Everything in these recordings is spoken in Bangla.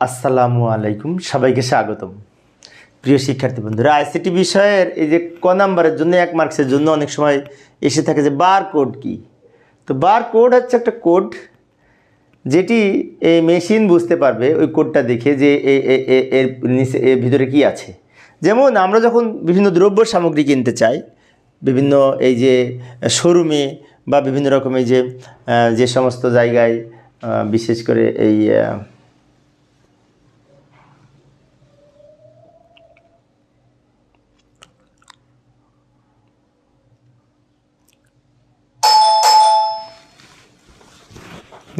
আসসালামু আলাইকুম, সবাইকে স্বাগতম। প্রিয় শিক্ষার্থী বন্ধুরা, আইসিটি বিষয়ের এই যে ক নাম্বারের জন্য, এক মার্কসের জন্য অনেক সময় এসে থাকে যে বার কোড কি। তো বার কোড হচ্ছে একটা কোড যেটি এই মেশিন বুঝতে পারবে ওই কোডটা দেখে যে এর নিচে, এর ভিতরে কি আছে। যেমন আমরা যখন বিভিন্ন দ্রব্য সামগ্রী কিনতে চাই, বিভিন্ন এই যে শোরুমে বা বিভিন্ন রকমের যে যে সমস্ত জায়গায় বিশেষ করে এই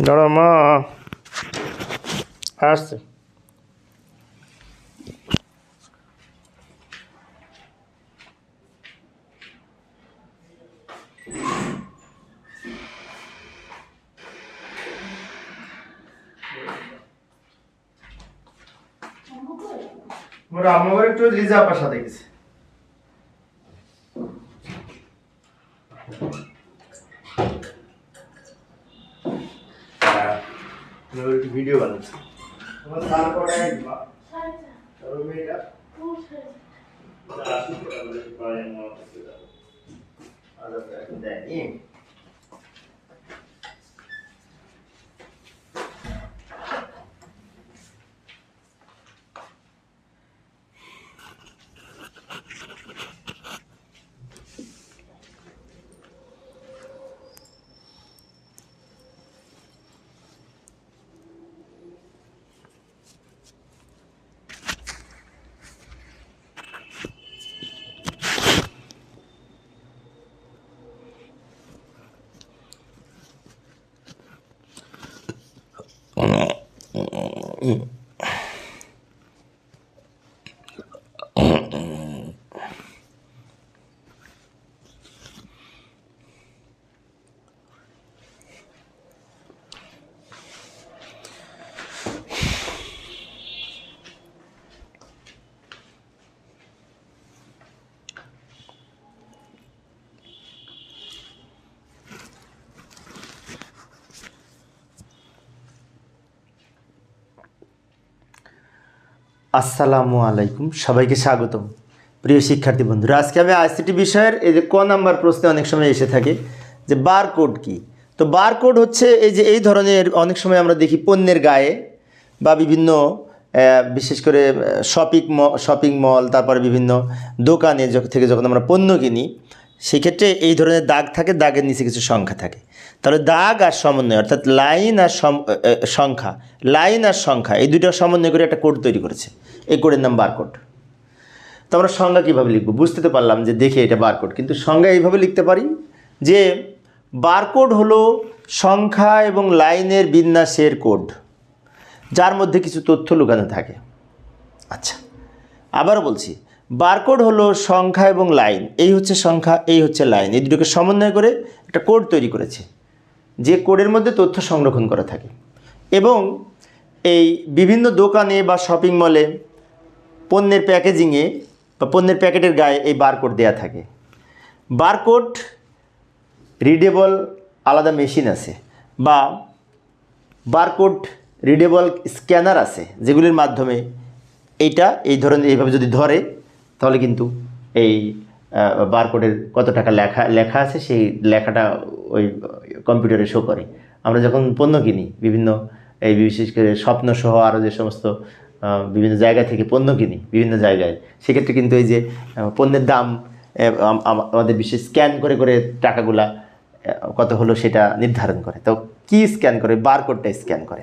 দাঁড়া মা। আসছে। মোর আমার একটু লিজা আপার সাথে গেছে ভিডিও বানাচ্ছি। তোমার তারপরে মেয়েটা? Yeah. আসসালামু আলাইকুম, সবাইকে স্বাগতম। প্রিয় শিক্ষার্থী বন্ধুরা, আজকে আমি আইসিটি বিষয়ের এই যে ক নাম্বার প্রশ্নে অনেক সময় এসে থাকে, যে বার কোড কি? তো বার কোড হচ্ছে এই যে এই ধরনের অনেক সময় আমরা দেখি পণ্যের গায়ে বা বিভিন্ন বিশেষ করে শপিং ম শপিং মল তারপরে বিভিন্ন দোকানে থেকে যখন আমরা পণ্য কিনি সেক্ষেত্রে এই ধরনের দাগ থাকে, দাগের নিচে কিছু সংখ্যা থাকে। তাহলে দাগ আর সমন্বয়, অর্থাৎ লাইন আর সংখ্যা, লাইন আর সংখ্যা, এই দুটো সমন্বয় করে একটা কোড তৈরি করেছে, এই কোডের নাম বারকোড। তো আমরা সংজ্ঞা কীভাবে লিখব? বুঝতে তো পারলাম যে দেখে এটা বারকোড, কিন্তু সংজ্ঞা এইভাবে লিখতে পারি যে বারকোড হলো সংখ্যা এবং লাইনের বিন্যাসের কোড, যার মধ্যে কিছু তথ্য লুকানো থাকে। আচ্ছা আবারও বলছি বারকোড হলো সংখ্যা এবং লাইন। এই হচ্ছে সংখ্যা, এই হচ্ছে লাইন। এই দুটোকে সমন্বয় করে একটা কোড তৈরি করেছে, যে কোডের মধ্যে তথ্য সংরক্ষণ করা থাকে। এবং এই বিভিন্ন দোকানে বা শপিং মলে পণ্যের প্যাকেজিংয়ে বা পণ্যের প্যাকেটের গায়ে এই বারকোড দেওয়া থাকে। বারকোড রিডেবল আলাদা মেশিন আছে বা বারকোড রিডেবল স্ক্যানার আছে, যেগুলির মাধ্যমে এইটা এই ধরনের এইভাবে যদি ধরে তাহলে কিন্তু এই বারকোডের কত টাকা লেখা লেখা আছে সেই লেখাটা ওই কম্পিউটারে শো করে। আমরা যখন পণ্য কিনি, বিভিন্ন এই বিশেষ করে স্বপ্ন সহ আরও যে সমস্ত বিভিন্ন জায়গা থেকে পণ্য কিনি, বিভিন্ন জায়গায়, সেক্ষেত্রে কিন্তু এই যে পণ্যের দাম আমাদের বিশেষ স্ক্যান করে করে টাকাগুলা কত হলো সেটা নির্ধারণ করে। তো কি স্ক্যান করে? বারকোডটা স্ক্যান করে।